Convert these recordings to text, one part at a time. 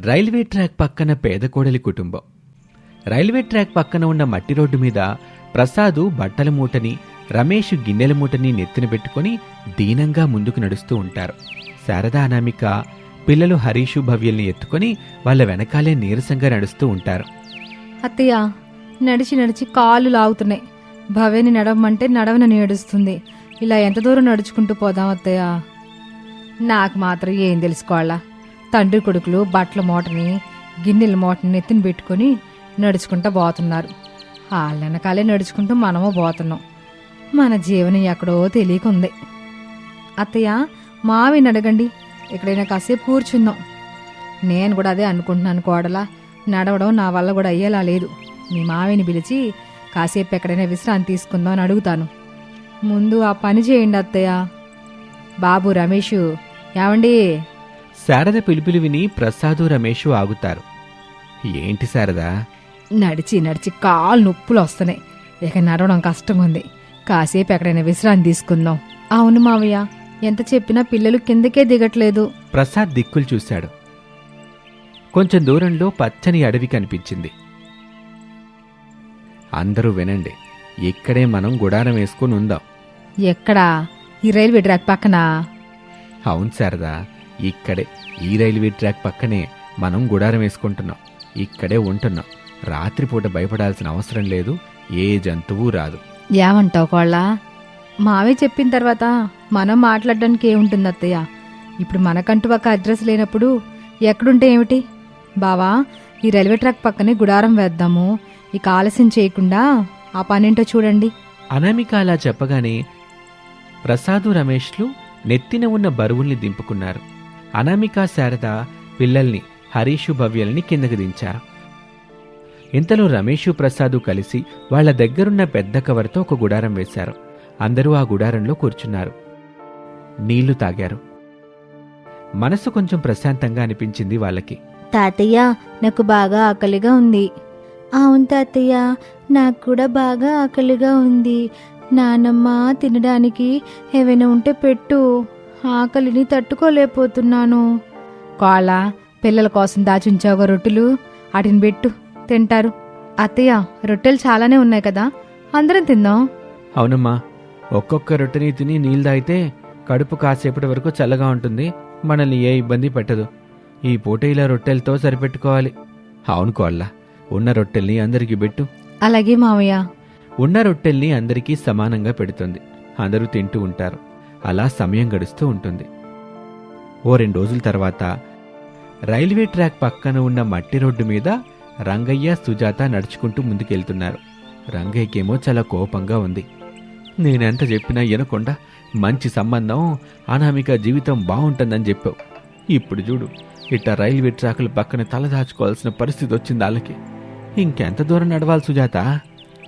Railway track పక్కన పేద కోడలి కుటుంబం. రైల్వే ట్రాక్ పక్కన ఉన్న మట్టి రోడ్డు మీద ప్రసాదు బట్టల మూటని రమేష్ గిన్నెల మూటని నెత్తిన పెట్టుకొని దీనంగా ముందుకు నడుస్తూ ఉంటారు. శారదా అనామిక పిల్లలు హరీషు భవ్యల్ని ఎత్తుకొని వాళ్ళ వెనకాలే నీరసంగా నడుస్తూ ఉంటారు. అత్తయ్య నడిచి నడిచి కాళ్ళు లాగుతున్నాయి. భవ్యని నడవమంటే నడవనని ఏడుస్తుంది. ఇలా ఎంత దూరం నడుచుకుంటూ పోదాం అత్తయ్య? నాకు మాత్రం ఏం తెలుసుకోవాలా? తండ్రి కొడుకులు బట్టల మూటని గిన్నెల మూటని ఎత్తిన పెట్టుకొని నడుచుకుంటూ పోతున్నారు. వాళ్ళ వెనకాలే నడుచుకుంటూ మనము పోతున్నాం. మన జీవనం ఎక్కడో తెలియకుంది. అత్తయ్య మావిని అడగండి. ఎక్కడైనా కాసేపు కూర్చుందాం. నేను కూడా అదే అనుకుంటున్నాను కోడలా. నడవడం నా వల్ల కూడా అయ్యేలా లేదు. మీ మావిని పిలిచి కాసేపు ఎక్కడైనా విశ్రాంతి తీసుకుందాం అని అడుగుతాను. ముందు ఆ పని చేయండి అత్తయ్య. బాబు రమేష్ ఏమండి? శారద పిలుపులు విని ప్రసాదు రమేషు ఆగుతారు. ఏంటి శారదా? నడిచి నడిచి కాళ్ళు నొప్పులు వస్తున్నాయి. ఇక నడవడం కష్టంగా ఉంది కాసేపు ఎక్కడైనా విశ్రాంతి తీసుకుందాం. అవును మావయ్య ఎంత చెప్పినా పిల్లలు కిందకే దిగట్లేదు. ప్రసాద్ దిక్కులు చూశాడు. కొంచెం దూరంలో పచ్చని అడవి కనిపించింది. అందరూ వినండి ఇక్కడే మనం గుడారం వేసుకుని ఉందాం. ఎక్కడా? ఈ రైల్వే ట్రాక్ పక్కన? అవును శారదా ఇక్కడే. ఈ రైల్వే ట్రాక్ పక్కనే మనం గుడారం వేసుకుంటున్నాం. ఇక్కడే ఉంటున్నాం. రాత్రిపూట భయపడాల్సిన అవసరం లేదు. ఏ జంతువు రాదు. ఏమంటావు కోళ్ళ? మావే చెప్పిన తర్వాత మనం మాట్లాడడానికి ఏముంటుంది అత్తయ్య? ఇప్పుడు మనకంటూ ఒక అడ్రస్ లేనప్పుడు ఎక్కడుంటే ఏమిటి? బావా ఈ రైల్వే ట్రాక్ పక్కనే గుడారం వేద్దాము. ఇక ఆలస్యం చేయకుండా ఆ పనేంటో చూడండి. అనామిక అలా చెప్పగానే ప్రసాదు రమేష్లు నెత్తిన ఉన్న బరువుల్ని దింపుకున్నారు. అనామిక శారద పిల్లల్ని హరీషు భవ్యల్ని కిందకు దించారు. ఇంతలో రమేషు ప్రసాదు కలిసి వాళ్ళ దగ్గరున్న పెద్ద కవర్తో ఒక గుడారం వేశారు. అందరూ ఆ గుడారంలో కూర్చున్నారు. నీళ్ళు తాగారు. మనసు కొంచెం ప్రశాంతంగా అనిపించింది వాళ్ళకి. తాతయ్య నాకు బాగా ఆకలిగా ఉంది. అవును తాతయ్య నాకు కూడా బాగా ఆకలిగా ఉంది. నానమ్మ తినడానికి ఏవైనా ఉంటే పెట్టు. ఆకలిని తట్టుకోలేకపోతున్నాను. కోళ్ళ పిల్లల కోసం దాచుంచావుగా రొట్టెలు? వాటిని పెట్టు తింటారు. అత్తయ్య రొట్టెలు చాలానే ఉన్నాయి కదా? అందరం తిందాం. అవునమ్మా ఒక్కొక్క రొట్టెని తిని నీళ్ళు తాగితే కడుపు కాసేపటి వరకు చల్లగా ఉంటుంది మనల్ని ఏ ఇబ్బంది పెట్టదు. ఈ పూట ఇలా రొట్టెలతో సరిపెట్టుకోవాలి. అవును కోళ్ళ ఉన్న రొట్టెల్ని అందరికీ పెట్టు. అలాగే మావయ్య. ఉన్న రొట్టెల్ని అందరికీ సమానంగా పెడుతుంది. అందరూ తింటూ ఉంటారు. అలా సమయం గడుస్తూ ఉంటుంది. ఓ రెండు రోజుల తర్వాత రైల్వే ట్రాక్ పక్కన ఉన్న మట్టి రోడ్డు మీద రంగయ్య సుజాత నడుచుకుంటూ ముందుకెళ్తున్నారు. రంగయ్యకేమో చాలా కోపంగా ఉంది. నేనెంత చెప్పినా వినకుండా మంచి సంబంధం అనామిక జీవితం బాగుంటుందని చెప్పావు. ఇప్పుడు చూడు ఇట్ట రైల్వే ట్రాకుల పక్కన తలదాచుకోవాల్సిన పరిస్థితి వచ్చింది వాళ్ళకి ఇంకెంత దూరం నడవాలి సుజాత?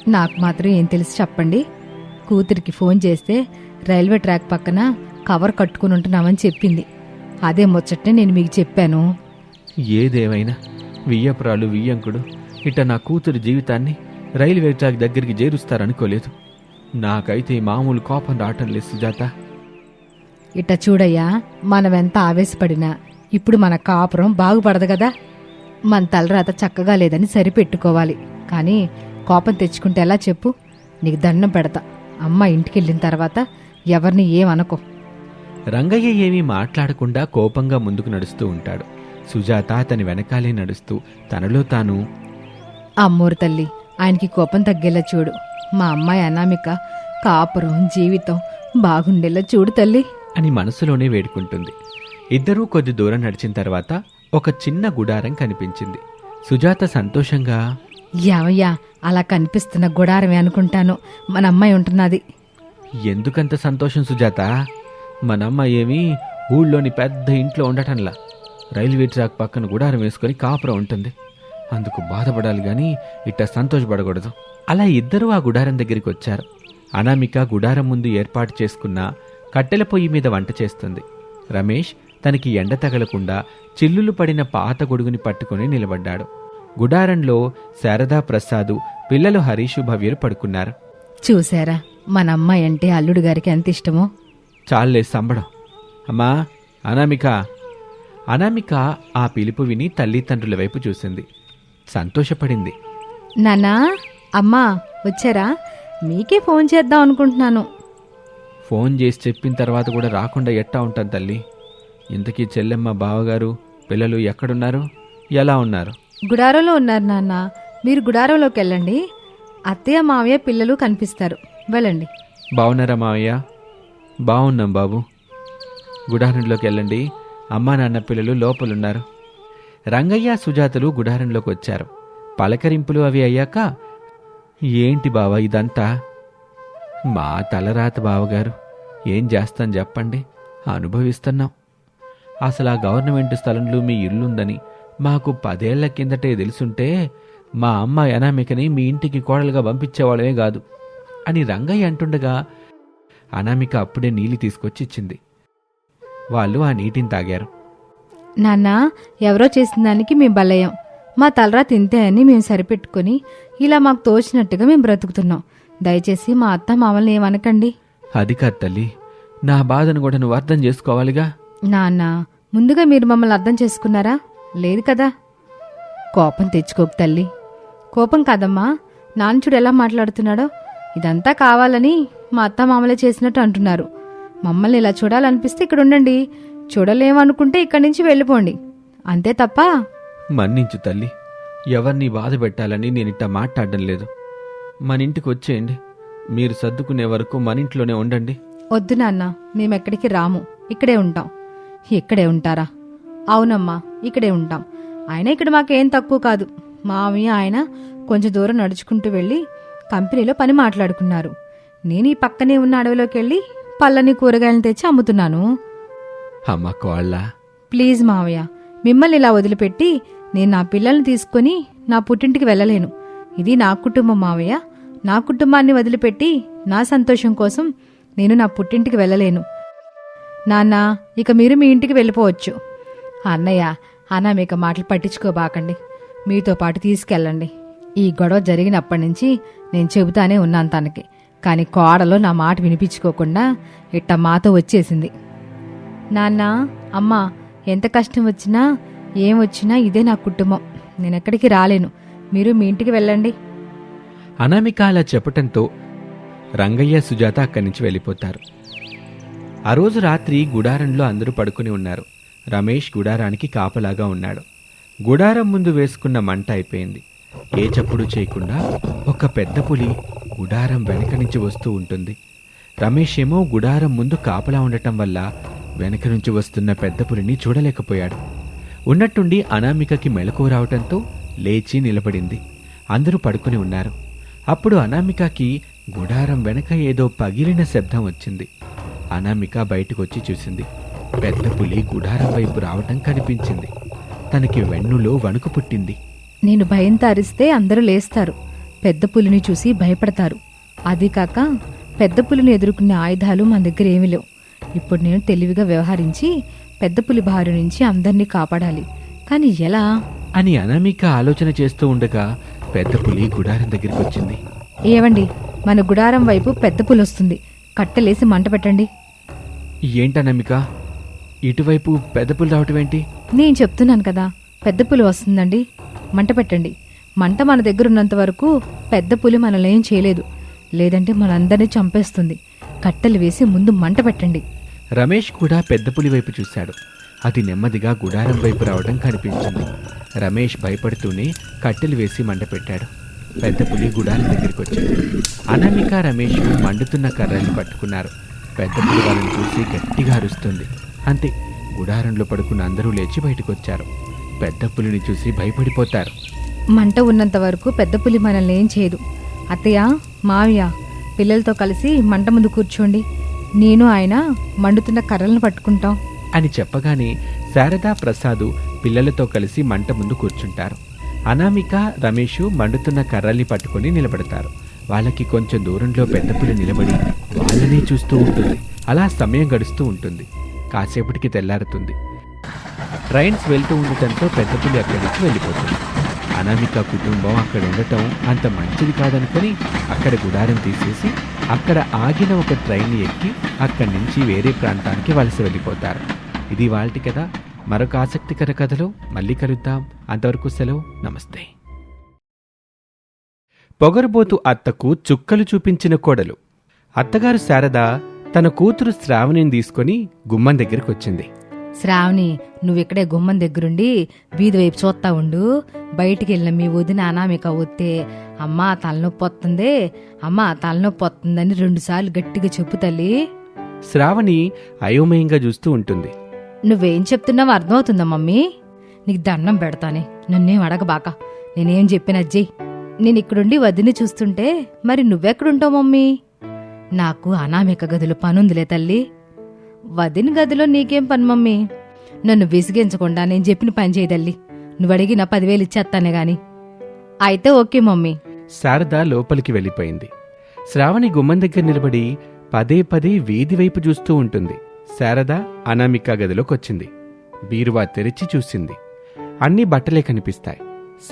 నాకు మాత్రం ఏం తెలిసి చెప్పండి. కూతురికి ఫోన్ చేస్తే రైల్వే ట్రాక్ పక్కన కవర్ కట్టుకుని ఉంటున్నామని చెప్పింది. అదే ముచ్చట్నే నేను మీకు చెప్పాను. ఏదేమైనా? వియ్యపురాలు వియ్యంకుడు ఇట్ట నా కూతురి జీవితాన్ని రైల్వే ట్రాక్ దగ్గరికి చేరుస్తారనుకోలేదు. నాకైతే మామూలు కోపం రావటం లేదు సుజాత. ఇట్ట చూడయ్యా మనమెంత ఆవేశపడినా ఇప్పుడు మన కాపురం బాగుపడదు కదా? మన తలరాత చక్కగా లేదని సరిపెట్టుకోవాలి. కానీ కోపం తెచ్చుకుంటే ఎలా చెప్పు? నీకు దండం పెడతా. అమ్మ ఇంటికెళ్ళిన తర్వాత ఎవరిని ఏమనుకో. రంగయ్య ఏమీ మాట్లాడకుండా కోపంగా ముందుకు నడుస్తూ ఉంటాడు. సుజాత అతని వెనకాలే నడుస్తూ తనలో తాను అమ్మోరు తల్లి ఆయనకి కోపం తగ్గేలా చూడు. మా అమ్మాయి అనామిక కాపురం జీవితం బాగుండేలా చూడు తల్లి. అని మనసులోనే వేడుకుంటుంది. ఇద్దరూ కొద్ది దూరం నడిచిన తర్వాత ఒక చిన్న గుడారం కనిపించింది. సుజాత సంతోషంగా యావయ్యా అలా కనిపిస్తున్న గుడారమే అనుకుంటాను. మన అమ్మాయి ఉంటున్నది. ఎందుకంత సంతోషం సుజాత? మన అమ్మాయి ఏమీ ఊళ్ళోని పెద్ద ఇంట్లో ఉండటంలా. రైల్వే ట్రాక్ పక్కన గుడారం వేసుకొని కాపురం ఉంటుంది. అందుకు బాధపడాలి కానీ ఇట్ట సంతోషపడకూడదు. అలా ఇద్దరూ ఆ గుడారం దగ్గరికి వచ్చారు. అనామిక గుడారం ముందు ఏర్పాటు చేసుకున్న కట్టెల పొయ్యి మీద వంట చేస్తుంది. రమేష్ తనకి ఎండ తగలకుండా చిల్లులు పడిన పాత గొడుగుని పట్టుకుని నిలబడ్డాడు. గుడారంలో శారదా ప్రసాదు పిల్లలు హరీషు భవ్యలు పడుకున్నారు. చూసారా మన అమ్మాయి అంటే అల్లుడు గారికి ఎంత ఇష్టమో? చాలే సంబడం. అమ్మా అనామిక. అనామిక ఆ పిలుపు విని తల్లిదండ్రుల వైపు చూసింది. సంతోషపడింది. నాన్నా అమ్మా వచ్చారా? మీకే ఫోన్ చేద్దాం అనుకుంటున్నాను. ఫోన్ చేసి చెప్పిన తర్వాత కూడా రాకుండా ఎట్టా ఉంటాను తల్లి? ఇంతకీ చెల్లెమ్మ బావగారు పిల్లలు ఎక్కడున్నారు? ఎలా ఉన్నారు? గుడారంలో ఉన్నారు నాన్న. మీరు గుడారంలోకి వెళ్ళండి. అత్తయ్య మావయ్య పిల్లలు కనిపిస్తారు. వెళ్ళండి. బాగున్నారా మావయ్య? బాగున్నాం బాబు. గుడారంలోకి వెళ్ళండి. అమ్మా నాన్న పిల్లలు లోపలున్నారు. రంగయ్య సుజాతలు గుడారంలోకి వచ్చారు. పలకరింపులు అవి అయ్యాక ఏంటి బావ ఇదంతా? మా తలరాత బావగారు. ఏం చేస్తాం చెప్పండి. అనుభవిస్తున్నాం. అసలు ఆ గవర్నమెంట్ స్థలంలో మీ ఇల్లుందని మాకు పదేళ్ళ కిందటే తెలుసుంటే మా అమ్మ అనామికని మీ ఇంటికి కోడలుగా పంపించేవాళ్ళమే కాదు అని రంగయ్య అంటుండగా అనామిక అప్పుడే నీళ్ళు తీసుకొచ్చి ఇచ్చింది వాళ్ళు ఆ నీటిని తాగారు. నాన్న ఎవరో చేసిన దానికి మేము బలయం మా తలరా తింతే అని మేము సరిపెట్టుకొని ఇలా మాకు తోచినట్టుగా మేము బ్రతుకుతున్నాం. దయచేసి మా అత్త మామల్ని ఏమనకండి. అది కాదు తల్లి. నా బాధను కూడా నువ్వు అర్థం చేసుకోవాలిగా? నాన్న ముందుగా మీరు మమ్మల్ని అర్థం చేసుకున్నారా? లేదు కదా? కోపం తెచ్చుకోకు తల్లి. కోపం కాదమ్మా. నాన్న చూడు ఎలా మాట్లాడుతున్నాడో? ఇదంతా కావాలని మా అత్త మామలే చేసినట్టు అంటున్నారు. మమ్మల్ని ఇలా చూడాలనిపిస్తే ఇక్కడ ఉండండి. చూడలేమనుకుంటే ఇక్కడి నుంచి వెళ్ళిపోండి. అంతే తప్ప? మన్నించు తల్లి. ఎవరిని బాధ పెట్టాలని నేను ఇట్ట మాట్లాడడం లేదు. మన ఇంటికి వచ్చేయండి. మీరు సర్దుకునే వరకు మన ఇంట్లోనే ఉండండి. వద్దు నాన్న. మేమెక్కడికి రాము. ఇక్కడే ఉంటాం. ఇక్కడే ఉంటారా? అవునమ్మా ఇక్కడే ఉంటాం. ఆయన ఇక్కడ మాకేం తక్కువ కాదు. మామయ్య ఆయన కొంచెం దూరం నడుచుకుంటూ వెళ్ళి కంపెనీలో పని మాట్లాడుకున్నారు. నేను ఈ పక్కనే ఉన్న అడవిలోకి వెళ్ళి పళ్ళని కూరగాయలను తెచ్చి అమ్ముతున్నాను. అమ్మ కోళ్ళ. ప్లీజ్ మావయ్య మిమ్మల్ని ఇలా వదిలిపెట్టి నేను నా పిల్లల్ని తీసుకొని నా పుట్టింటికి వెళ్ళలేను. ఇది నా కుటుంబం మావయ్య నా కుటుంబాన్ని వదిలిపెట్టి నా సంతోషం కోసం నేను నా పుట్టింటికి వెళ్ళలేను. నాన్న ఇక మీరు మీ ఇంటికి వెళ్ళిపోవచ్చు. అన్నయ్య అనామిక మాటలు పట్టించుకోబాకండి. మీతో పాటు తీసుకెళ్ళండి. ఈ గొడవ జరిగినప్పటి నుంచి నేను చెబుతానే ఉన్నాను తనకి కానీ కోడలో నా మాట వినిపించుకోకుండా ఇట్ట మాతో వచ్చేసింది. నాన్న అమ్మ ఎంత కష్టం వచ్చినా ఏం వచ్చినా ఇదే నా కుటుంబం. నేను ఎక్కడికి రాలేను. మీరు మీ ఇంటికి వెళ్ళండి. అనామిక అలా చెప్పటంతో రంగయ్య సుజాత అక్కడి నుంచి వెళ్ళిపోతారు. ఆ రోజు రాత్రి గుడారంలో అందరూ పడుకుని ఉన్నారు. రమేష్ గుడారానికి కాపలాగా ఉన్నాడు. గుడారం ముందు వేసుకున్న మంట అయిపోయింది. ఏ చప్పుడు చేయకుండా ఒక పెద్ద పులి గుడారం వెనక నుంచి వస్తూ ఉంటుంది. రమేష్ ఏమో గుడారం ముందు కాపలా ఉండటం వల్ల వెనక నుంచి వస్తున్న పెద్ద పులిని చూడలేకపోయాడు. ఉన్నట్టుండి అనామికకి మెలకువ రావటంతో లేచి నిలబడింది. అందరూ పడుకుని ఉన్నారు. అప్పుడు అనామికకి గుడారం వెనక ఏదో పగిలిన శబ్దం వచ్చింది. అనామిక బయటకొచ్చి చూసింది. పెద్ద పులి గుడారం వైపు రావటం కనిపించింది. తనకి వెన్నులో వణుకు పుట్టింది. నేను భయంతో అరిస్తే అందరూ లేస్తారు. పెద్ద పులిని చూసి భయపడతారు. అది కాక పెద్ద పులిని ఎదుర్కొనే ఆయుధాలు మన దగ్గర ఏమీ లేవు. ఇప్పుడు నేను తెలివిగా వ్యవహరించి పెద్ద పులి బారి నుంచి అందరినీ కాపాడాలి. కానీ ఎలా? అని అనామిక ఆలోచన చేస్తూ ఉండగా పెద్ద పులి గుడారం దగ్గరికి వచ్చింది. ఏవండి? మన గుడారం వైపు పెద్ద పులి వస్తుంది. కట్టెలేసి మంట పెట్టండి. ఏంటనామిక? ఇటువైపు పెద్ద పులి రావటం ఏంటి? నేను చెప్తున్నాను కదా పెద్ద పులి వస్తుందండి. మంట పెట్టండి. మంట మన దగ్గర ఉన్నంత వరకు పెద్ద పులి మనల్ని ఏం చేయలేదు. లేదంటే మనందరినీ చంపేస్తుంది. కట్టెలు వేసి ముందు మంట పెట్టండి. రమేష్ కూడా పెద్ద పులి వైపు చూశాడు. అది నెమ్మదిగా గుడారం వైపు రావడం కనిపించింది. రమేష్ భయపడుతూనే కట్టెలు వేసి మంట పెట్టాడు. పెద్ద పులి గుడారం దగ్గరికి వచ్చింది. అనామిక రమేష్ మండుతున్న కర్రల్ని పట్టుకున్నారు. పెద్ద పులి వాళ్ళని చూసి గట్టిగా అరుస్తుంది. అంతే. గుడారంలో పడుకున్న అందరూ లేచి బయటకు వచ్చారు పెద్ద పులిని చూసి భయపడిపోతారు. మంట ఉన్నంత వరకు పెద్ద పులి మనల్ని ఏం చేయదు. అత్తయ్య మావయ్య పిల్లలతో కలిసి మంట ముందు కూర్చోండి. నేను ఆయన మండుతున్న కర్రలను పట్టుకుంటాం. అని చెప్పగానే శారదా ప్రసాదు పిల్లలతో కలిసి మంట ముందు కూర్చుంటారు. అనామిక రమేషు మండుతున్న కర్రల్ని పట్టుకొని నిలబడతారు. వాళ్ళకి కొంచెం దూరంలో పెద్ద పులి నిలబడి వాళ్ళనే చూస్తూ ఉంటుంది. అలా సమయం గడుస్తూ ఉంటుంది. కాసేపటికి తెల్లారుతుంది. ట్రైన్స్ వెళ్తూ ఉండటంతో పెద్ద పులి అక్కడి నుంచి వెళ్ళిపోతుంది. అనామిక కుటుంబం అక్కడ ఉండటం అంత మంచిది కాదనుకొని అక్కడ గుడారం తీసేసి అక్కడ ఆగిన ఒక ట్రైన్ ఎక్కి అక్కడి నుంచి వేరే ప్రాంతానికి వలస వెళ్ళిపోతారు. ఇది వాళ్ళటి కదా మరొక ఆసక్తికర కథలో మళ్ళీ కలుద్దాం. అంతవరకు సెలవు. నమస్తే. పొగరుబోతు అత్తకు చుక్కలు చూపించిన కోడలు. అత్తగారు శారద తన కూతురు శ్రావణిని తీసుకొని గుమ్మం దగ్గరికి వచ్చింది. శ్రావణి నువ్విక్కడే గుమ్మం దగ్గరుండి వీధి వైపు చూస్తా ఉండు. బయటికి వెళ్ళిన మీ వదిన అనామిక వస్తే అమ్మా తలనొప్పి వస్తుంది అమ్మా తలనొప్పి వస్తుందని రెండుసార్లు గట్టిగా చెప్పు తల్లి. శ్రావణి అయోమయంగా చూస్తూ ఉంటుంది. నువ్వేం చెప్తున్నావో అర్థమవుతుందా మమ్మీ? నీకు దండం పెడతానే నన్నేం అడగబాక. నేనేం చెప్పిన అజ్జయ్ నేను ఇక్కడుండి వదిని చూస్తుంటే మరి నువ్వెక్కడుంటావు మమ్మీ? నాకు అనామిక గదిలో పనుందిలే తల్లి. వదిన గదిలో నీకేం పని మమ్మీ? నన్ను విసిగించకుండా నేను చెప్పిన పని చేయదల్లి నువ్వు అడిగిన పదివేలు ఇచ్చేస్తానే గాని. అయితే ఓకే మమ్మీ. శారద లోపలికి వెళ్ళిపోయింది. శ్రావణి గుమ్మం దగ్గర నిలబడి పదే పదే వీధి వైపు చూస్తూ ఉంటుంది. శారద అనామిక గదిలోకొచ్చింది. బీరువా తెరిచి చూసింది. అన్ని బట్టలే కనిపిస్తాయి.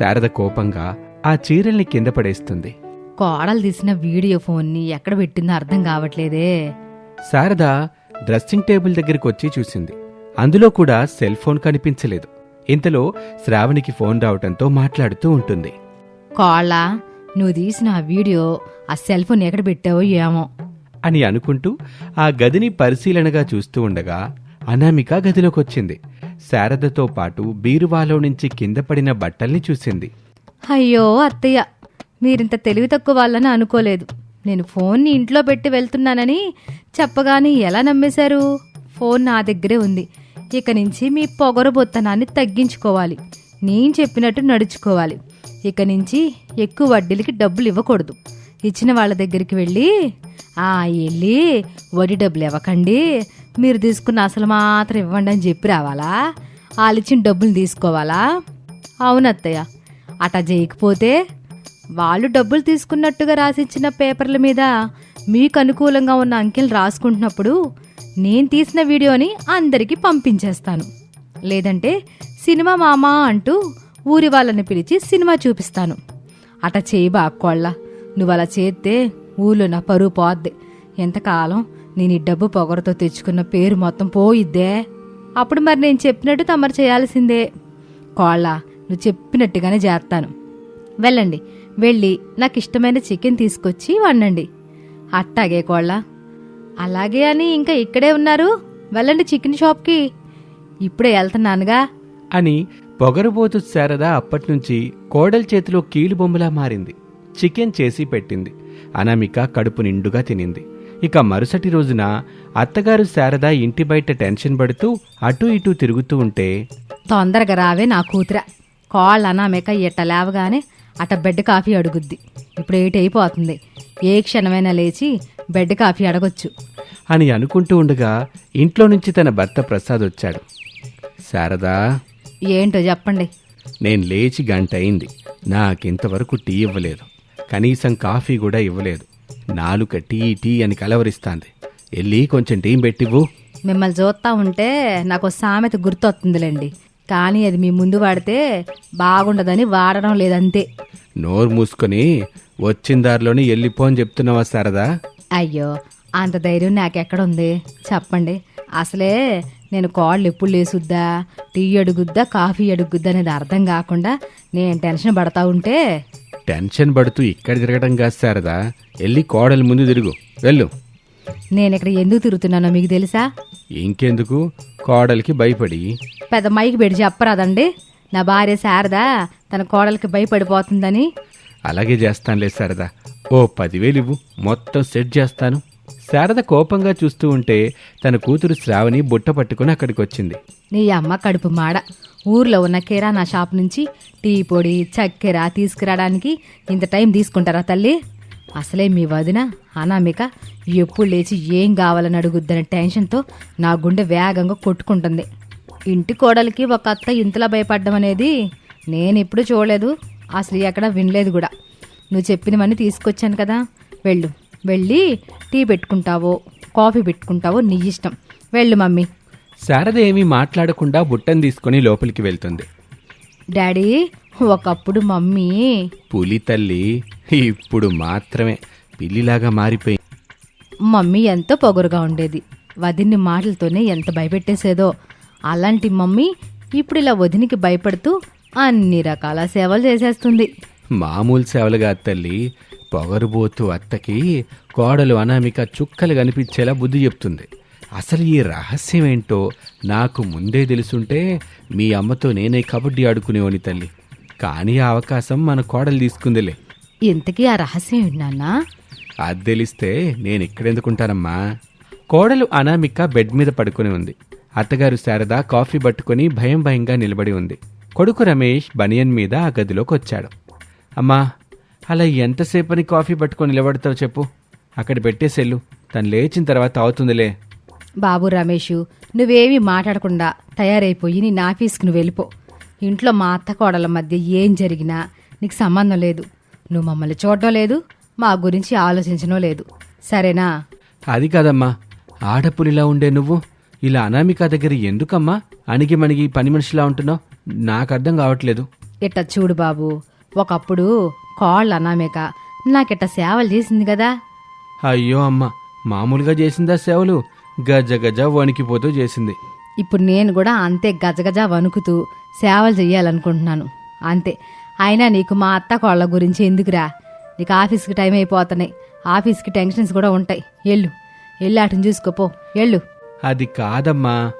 శారద కోపంగా ఆ చీరల్ని కింద పడేస్తుంది. కోడలు తీసిన వీడియో ఫోన్ని ఎక్కడ పెట్టిందో అర్థం కావట్లేదే. శారద డ్రెస్సింగ్ టేబుల్ దగ్గరికి వచ్చి చూసింది. అందులో కూడా సెల్ ఫోన్ కనిపించలేదు. ఇంతలో శ్రావణికి ఫోన్ రావటంతో మాట్లాడుతూ ఉంటుంది. కోళ్ళ నువ్వు తీసిన ఆ వీడియో ఆ సెల్ ఫోన్ ఎక్కడ పెట్టావో ఏమో. అని అనుకుంటూ ఆ గదిని పరిశీలనగా చూస్తూ ఉండగా అనామిక గదిలోకొచ్చింది. శారదతో పాటు బీరువాలో నుంచి కింద పడిన బట్టల్ని చూసింది. అయ్యో అత్తయ్య మీరింత తెలివి తక్కువ వాళ్ళని అనుకోలేదు. నేను ఫోన్ని ఇంట్లో పెట్టి వెళ్తున్నానని చెప్పగానే ఎలా నమ్మేశారు? ఫోన్ నా దగ్గరే ఉంది. ఇక నుంచి మీ పొగరబొత్తనాన్ని తగ్గించుకోవాలి. నేను చెప్పినట్టు నడుచుకోవాలి. ఇక నుంచి ఎక్కువ వడ్డీలకి డబ్బులు ఇవ్వకూడదు. ఇచ్చిన వాళ్ళ దగ్గరికి వెళ్ళి ఆ వెళ్ళి వడ్డీ డబ్బులు ఇవ్వకండి. మీరు తీసుకున్న అసలు మాత్రం ఇవ్వండి అని చెప్పి రావాలా? వాళ్ళు ఇచ్చిన డబ్బులు తీసుకోవాలా? అవునత్తయ్య అట్టా చేయకపోతే వాళ్ళు డబ్బులు తీసుకున్నట్టుగా రాసిచ్చిన పేపర్ల మీద మీకు అనుకూలంగా ఉన్న అంకెలు రాసుకుంటున్నప్పుడు నేను తీసిన వీడియోని అందరికీ పంపించేస్తాను. లేదంటే సినిమా మామా అంటూ ఊరి వాళ్ళని పిలిచి సినిమా చూపిస్తాను. అట చేయి బాక్కోళ్ళ. నువ్వు అలా చేస్తే ఊళ్ళో నా పరువు పోద్ది. ఎంతకాలం నేను ఈ డబ్బు పొగరతో తెచ్చుకున్న పేరు మొత్తం పోయిద్దే? అప్పుడు మరి నేను చెప్పినట్టు తమరు చేయాల్సిందే. కోళ్ళ నువ్వు చెప్పినట్టుగానే చేస్తాను. వెళ్ళండి. వెళ్ళి నాకు ఇష్టమైన చికెన్ తీసుకొచ్చి వండండి. అట్టాగే కోళ్ళ. అలాగే అని ఇంకా ఇక్కడే ఉన్నారు. వెళ్ళండి చికెన్ షాప్కి. ఇప్పుడే వెళ్తున్నానుగా. అని పొగరుబోతు శారద అప్పట్నుంచి కోడలి చేతిలో కీలుబొమ్మలా మారింది. చికెన్ చేసి పెట్టింది. అనామిక కడుపు నిండుగా తినింది. ఇక మరుసటి రోజున అత్తగారు శారద ఇంటి బయట టెన్షన్ పడుతూ అటూ ఇటూ తిరుగుతూ ఉంటే తొందరగా రావే నా కూతుర. కాళ్ళు అనామేక ఇట్ట లేవగానే అట బెడ్ కాఫీ అడుగుద్ది. ఇప్పుడు ఏటి అయిపోతుంది. ఏ క్షణమైనా లేచి బెడ్ కాఫీ అడగొచ్చు. అని అనుకుంటూ ఉండగా ఇంట్లో నుంచి తన భర్త ప్రసాద్ వచ్చాడు. శారదా! ఏంటో చెప్పండి. నేను లేచి గంట అయింది. నాకింతవరకు టీ ఇవ్వలేదు. కనీసం కాఫీ కూడా ఇవ్వలేదు. నాలుక టీ టీ అని కలవరిస్తాంది. వెళ్ళి కొంచెం టీ పెట్టివ్వు. మిమ్మల్ని చూస్తా ఉంటే నాకు సామెత గుర్తొస్తుందిలేండి. కానీ అది మీ ముందు వాడితే బాగుండదని వాడడం లేదంతే. నోరు మూసుకొని వచ్చిన దారిలోనే వెళ్ళిపో అని చెప్తున్నావా శారదా? అయ్యో అంత ధైర్యం నాకెక్కడుంది? చెప్పండి. అసలే నేను కాళ్ళు ఎప్పుడు లేసుద్దా టీ అడుగుద్దా కాఫీ అడుగుద్దా అనేది అర్థం కాకుండా నేను టెన్షన్ పడతా ఉంటే? టెన్షన్ పడుతూ ఇక్కడ తిరగడం కాదు శారదా. వెళ్ళి కోడలి ముందు తిరుగు. వెళ్ళు. నేను ఇక్కడ ఎందుకు తిరుగుతున్నానో మీకు తెలుసా? ఇంకెందుకు? కోడలికి భయపడి. పెద్ద మైకి పెట్టి చెప్పరాదండి. నా భార్య శారదా తన కోడలికి భయపడిపోతుందని. అలాగే చేస్తానులే శారదా. ఓ పదివేలు ఇవ్వు మొత్తం సెట్ చేస్తాను. శారద కోపంగా చూస్తూ ఉంటే తన కూతురు శ్రావణి బుట్ట పట్టుకుని అక్కడికి వచ్చింది నీ అమ్మ కడుపు మాడ. ఊర్లో ఉన్న కిరాణా షాప్ నుంచి టీ పొడి చక్కెర తీసుకురావడానికి ఇంత టైం తీసుకుంటారా తల్లి? అసలే మీ వదిన అనామిక ఎప్పుడు లేచి ఏం కావాలని అడుగుద్దనే టెన్షన్తో నా గుండె వేగంగా కొట్టుకుంటుంది. ఇంటి కోడలికి ఒక అత్త ఇంతలా భయపడ్డం అనేది నేను ఎప్పుడు చూడలేదు అసలు ఎక్కడ వినలేదు కూడా. నువ్వు చెప్పినవన్నీ తీసుకొచ్చాను కదా వెళ్ళు. వెళ్ళి టీ పెట్టుకుంటావో కాఫీ పెట్టుకుంటావో నీ ఇష్టం. వెళ్ళు మమ్మీ. శారద ఏమీ మాట్లాడకుండా బుట్టను తీసుకుని లోపలికి వెళ్తుంది. డాడీ ఒకప్పుడు మమ్మీ పులి తల్లి ఇప్పుడు మాత్రమే పిల్లిలాగా మారిపోయింది మమ్మీ ఎంతో పొగరుగా ఉండేది. వదిన్ని మాటలతోనే ఎంత భయపెట్టేసేదో. అలాంటి మమ్మీ ఇప్పుడు ఇలా వదినికి భయపడుతూ అన్ని రకాల సేవలు చేసేస్తుంది. మామూలు సేవలుగా తల్లి. పొగరుబోతు అత్తకి కోడలు అనామిక చుక్కలు కనిపించేలా బుద్ధి చెప్తుంది. అసలు ఈ రహస్యం ఏంటో నాకు ముందే తెలుసుంటే మీ అమ్మతో నేనే కబడ్డీ ఆడుకునేవాని తల్లి. కానీ ఆ అవకాశం మన కోడలు తీసుకుందిలే. ఇంతకీ ఆ రహస్యం ఏంటన్నా అది తెలిస్తే నేను ఇక్కడెందుకుంటానమ్మా కోడలు అనామిక బెడ్ మీద పడుకుని ఉంది. అత్తగారు శారద కాఫీ పట్టుకుని భయం భయంగా నిలబడి ఉంది. కొడుకు రమేష్ బనియన్ మీద ఆ గదిలోకి వచ్చాడు. అమ్మా అలా ఎంతసేపని కాఫీ పట్టుకొని నిలబడతావు చెప్పు. అక్కడ పెట్టేసెల్లు తను లేచిన తర్వాత అవుతుందిలే. బాబు రమేషు నువ్వేమీ మాట్లాడకుండా తయారైపోయి నీ ఆఫీస్కి నువ్వు వెళ్ళిపో. ఇంట్లో మా అత్త కోడల మధ్య ఏం జరిగినా నీకు సంబంధం లేదు. నువ్వు మమ్మల్ని చూడడం లేదు మా గురించి ఆలోచించడం లేదు. సరేనా? అది కాదమ్మా. ఆడపులిలా ఉండే నువ్వు. ఇలా అనామిక దగ్గర ఎందుకమ్మా అణిగి మణిగి పని మనిషిలా ఉంటున్నావు? నాకు అర్థం కావట్లేదు. ఇట్ట చూడు బాబు ఒకప్పుడు కోళ్ళ అనామేక నాకిట్ట సేవలు చేసింది కదా. అయ్యో అమ్మ మామూలుగా చేసిందా సేవలు? గజ గజ వణికిపోతూ చేసింది. ఇప్పుడు నేను కూడా అంతే గజగజ వణుకుతూ సేవలు చెయ్యాలనుకుంటున్నాను. అంతే. అయినా నీకు మా అత్త కోళ్ళ గురించి ఎందుకురా? నీకు ఆఫీస్కి టైం అయిపోతున్నాయి. ఆఫీస్కి టెన్షన్స్ కూడా ఉంటాయి. ఎళ్ళు. వెళ్ళి అటుని చూసుకోపో ఎళ్ళు. అది కాదమ్మా.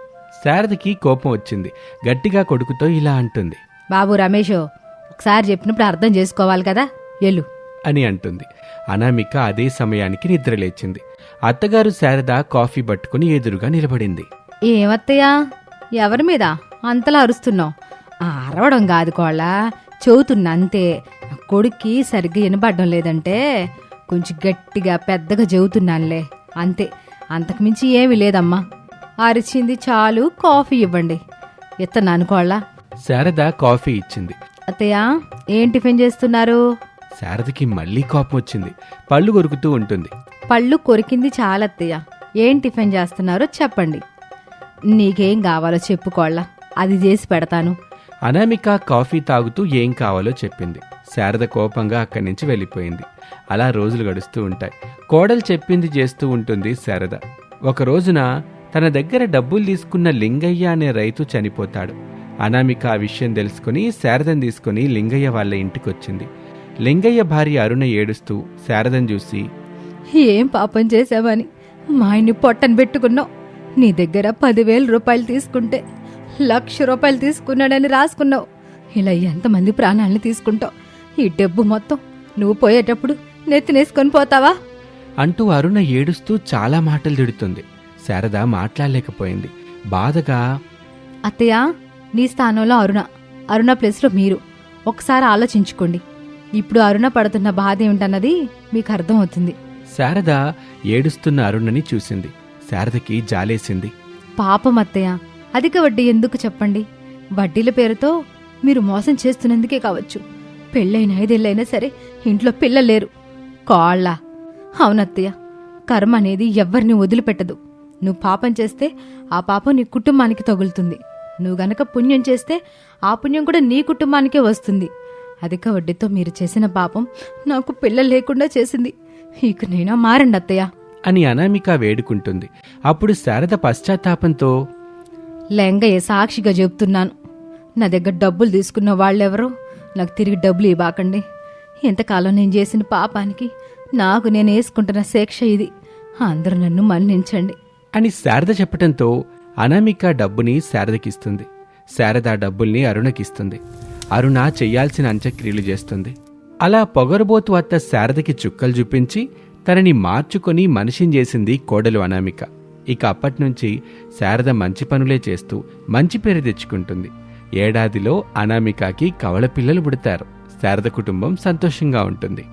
శారదకి కోపం వచ్చింది. గట్టిగా కొడుకుతో ఇలా అంటుంది. బాబు రమేష్ ఒకసారి చెప్పినప్పుడు అర్థం చేసుకోవాలి కదా? ఎళ్ళు. అని అంటుంది. అనామిక అదే సమయానికి నిద్రలేచింది. అత్తగారు శారద కాఫీ పట్టుకుని ఎదురుగా నిలబడింది. ఏమత్తయ్యా? ఎవరి మీద అంతలా అరుస్తున్నావు? అరవడం కాదు కోళ్ళ నా కొడుక్కి సరిగ్గా వినపడడం లేదంటే కొంచెం గట్టిగా పెద్దగా చెబుతున్నానులే అంతే. అంతకుమించి ఏమీ లేదమ్మా. అరిచింది చాలు కాఫీ ఇవ్వండి. ఇత్తన్నాను కోళ్ళ. శారద కాఫీ ఇచ్చింది. అత్తయ్య ఏం టిఫిన్ చేస్తున్నారు? శారదకి మళ్ళీ కోపం వచ్చింది. పళ్ళు కొరుకుతూ ఉంటుంది. పళ్ళు కొరికింది చాలత్తయ్య. ఏం టిఫిన్ చేస్తున్నారో చెప్పండి. నీకేం కావాలో చెప్పుకోళ్ళ అది చేసి పెడతాను. అనామిక కాఫీ తాగుతూ ఏం కావాలో చెప్పింది. శారద కోపంగా అక్కడి నుంచి వెళ్ళిపోయింది. అలా రోజులు గడుస్తూ ఉంటాయి. కోడలు చెప్పింది చేస్తూ ఉంటుంది శారద. ఒక రోజున తన దగ్గర డబ్బులు తీసుకున్న లింగయ్య అనే రైతు చనిపోతాడు. అనామిక ఆ విషయం తెలుసుకుని శారదను తీసుకుని లింగయ్య వాళ్ళ ఇంటికొచ్చింది. లింగయ్య భార్య అరుణ ఏడుస్తూ శారదను చూసి ఏం పాపం చేశావని? మా ఆయన్ని పొట్టను పెట్టుకున్నావు. నీ దగ్గర పదివేల రూపాయలు తీసుకుంటే లక్ష రూపాయలు తీసుకున్నాడని రాసుకున్నావు. ఇలా ఎంతమంది ప్రాణాలను తీసుకుంటావు. ఈ డబ్బు మొత్తం నువ్వు పోయేటప్పుడు నెత్తినేసుకొని పోతావా? అంటూ అరుణ ఏడుస్తూ చాలా మాటలు తిడుతుంది. శారద మాట్లాడలేకపోయింది. బాధగా అత్తయ్య నీ స్థానంలో అరుణ. అరుణ ప్లేస్లో మీరు. ఒకసారి ఆలోచించుకోండి. ఇప్పుడు అరుణ పడుతున్న బాధ ఏమిటన్నది మీకు అర్థమవుతుంది. శారద ఏడుస్తున్న అరుణని చూసింది. శారదకి జాలేసింది. పాపం అత్తయ్య అధిక వడ్డీ ఎందుకు చెప్పండి? వడ్డీల పేరుతో మీరు మోసం చేస్తున్నందుకే కావచ్చు. పెళ్ళైన ఐదేళ్ళైనా సరే ఇంట్లో పిల్ల లేరు. కాళ్ళ. అవునత్తయ్య కర్మ అనేది ఎవ్వరిని వదిలిపెట్టదు. నువ్వు పాపం చేస్తే ఆ పాపం నీ కుటుంబానికి తగులుతుంది. నువ్వు గనక పుణ్యం చేస్తే ఆ పుణ్యం కూడా నీ కుటుంబానికే వస్తుంది. అధిక వడ్డీతో మీరు చేసిన పాపం నాకు పిల్ల లేకుండా చేసింది. ఇక నేనా మారండి అత్తయ్య? అని అనామిక వేడుకుంటుంది. అప్పుడు శారద పశ్చాత్తాపంతో లెంగయ్య సాక్షిగా చెప్తున్నాను. నా దగ్గర డబ్బులు తీసుకున్న వాళ్ళెవరో? నాకు తిరిగి డబ్బులు ఇవ్వకండి. ఎంతకాలం నేను చేసిన పాపానికి నాకు నేను వేసుకుంటున్న శిక్ష ఇది. అందరూ నన్ను మన్నించండి. అని శారద చెప్పటంతో అనామిక డబ్బుని శారదకిస్తుంది. శారద డబ్బుల్ని అరుణకిస్తుంది. అరుణ చెయ్యాల్సిన అంత్యక్రియలు చేస్తుంది. అలా పొగరబోతు అత్త శారదకి చుక్కలు చూపించి తనని మార్చుకొని మనిషిని చేసింది కోడలు అనామిక. ఇక అప్పటినుంచి శారద మంచి పనులే చేస్తూ మంచి పేరు తెచ్చుకుంటుంది. ఏడాదిలో అనామికకి కవల పిల్లలు పుడతారు. శారద కుటుంబం సంతోషంగా ఉంటుంది.